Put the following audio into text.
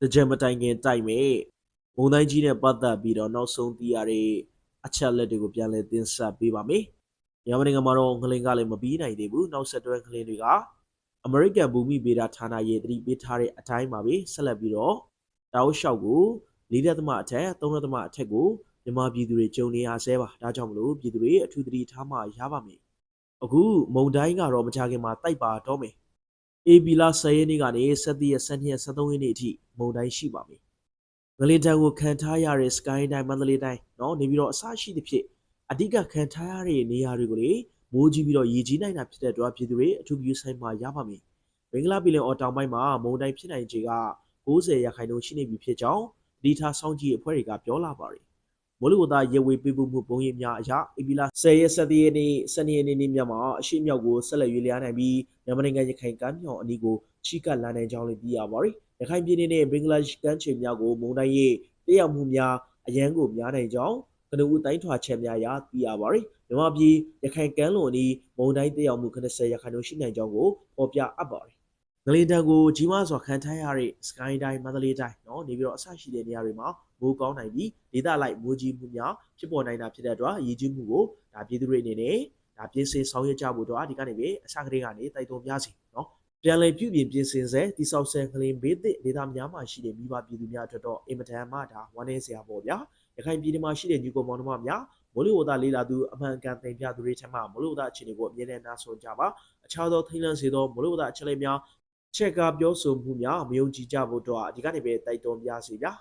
တကြံမတိုင်ခင်တိုက်မဲ့မုံတိုင်းကြီးနဲ့ပတ်သက်ပြီးတော့နောက်ဆုံးသိရတဲ့အချက်လက်တွေကိုပြန်လည်တင်ဆက်ပေးပါမယ်။မြန်မာနိုင်ငံမှာတော့ငလင်ကလည်းမပြီးနိုင်သေးဘူး။နောက်ဆက်တွဲငလင်တွေကအမေရိကန်ဘူမိဗေဒဌာနရဲ့တတိပေးထားတဲ့အတိုင်းပါပဲဆက်လက်ပြီးတော့တောက်လျှောက်ကို၄လက်သမအထက်၃လက်သမအထက်ကိုမြန်မာပြည်သူတွေကြုံနေရဆဲပါ။ဒါကြောင့်မလို့ပြည်သူတွေအထူးသတိထားမှရပါမယ်။အခုမုံတိုင်းကတော့မကြခင်မှာတိုက်ပါတော့မယ်။ AB လာ10ရက်နေ့ကနေ17ရက်12ရက်13ရက်နေ့အထိမုံတိုင်းရှိပါမယ်။ငလင်တန်ကိုခံထားရတဲ့ Sky တိုင်းမန္တလေးတိုင်းเนาะနေပြီးတော့အဆရှိသဖြင့်အဓိကခံထားရတဲ့နေရာတွေကိုလေမိုးကြီးပြီးတော့ရေကြီးနိုင်တာဖြစ်တဲ့အတွက်ပြည်သူတွေအထူးပြုဆိုင်မှာရပါမယ်။မင်္ဂလာပြည်လင်အော်တောင်ပိုင်းမှာမုံတိုင်းဖြစ်နိုင်ခြေက90ရာခိုင်နှုန်းရှိနေပြီဖြစ်ကြောင်းဒီထားဆောင်ကြီးအဖွဲ့တွေကပြောလာပါတယ်။ မိုးလေဝသရေဝေပေးပို့မှုပုံရိပ်များအရဧပြီလ10ရက်17ရက်နေ့12ရက်နေ့နေ့မြတ်မှာအရှိမြောက်ကိုဆက်လက်ရွေးလျားနိုင်ပြီးမြန်မာနိုင်ငံရခိုင်ကမ်းမြောင်အနီးကိုချီကပ်လာနိုင်ကြောင်းလည်းသိရပါတယ်။ရခိုင်ပြည်နယ်နဲ့ဘင်္ဂလားဒေ့ရှ်ကမ်းခြေများကိုမုန်တိုင်းရဲ့တက်ရောက်မှုများအရန်ကိုများနိုင်ကြောင်းကနဦးတိုင်းထွာချက်များအရသိရပါတယ်။မြန်မာပြည်ရခိုင်ကမ်းလွန်အနီးမုန်တိုင်းတက်ရောက်မှု90ရာခိုင်နှုန်းရှိနိုင်ကြောင်းကိုဖော်ပြအပ်ပါတယ်။ ငလင်တန်ကိုကြီးမားစွာခံထားရတဲ့ Sky တိုင်းမန္တလေးတိုင်းเนาะနေပြီးတော့အဆရှိတဲ့နေရာတွေမှာမိုးကောင်းနိုင်ပြီးဒေသလိုက်မိုးကြီးမှုများဖြစ်ပေါ်နိုင်တာဖြစ်တဲ့အတွက်ရည်ကြီးမှုကိုဒါပြည်သူတွေအနေနဲ့ဒါပြင်ဆင်ဆောင်ရွက်ကြဖို့တော့ဒီကနေပဲအစကတည်းကနေတိုက်တွန်းပြစီเนาะ ပြန်လည်ပြုပြင်ပြင်ဆင်စေတိဆောက်ဆဲကလေးဘေးသစ်ဒေသများမှာရှိတဲ့မိဘပြည်သူများအတွက်တော့အင်မတန်မှဒါဝမ်းနည်းစရာပေါ့ဗျာရခိုင်ပြည်နယ်မှာရှိတဲ့ညီကောင်မောင်နှမများမိုးလေဝသလေးလာသူအမှန်ကန်တင်ပြသူတွေထက်မှမိုးလေဝသအခြေအနေကိုအမြဲတမ်းနားဆွကြပါအခြားသောထိန်းလန့်စေသောမိုးလေဝသအချက်အလက်များ ချက်ကပြောဆိုမှုများမယုံကြည်ကြဖို့တော့ဒီကနေပဲတိုက်တွန်းပြစီဗျာ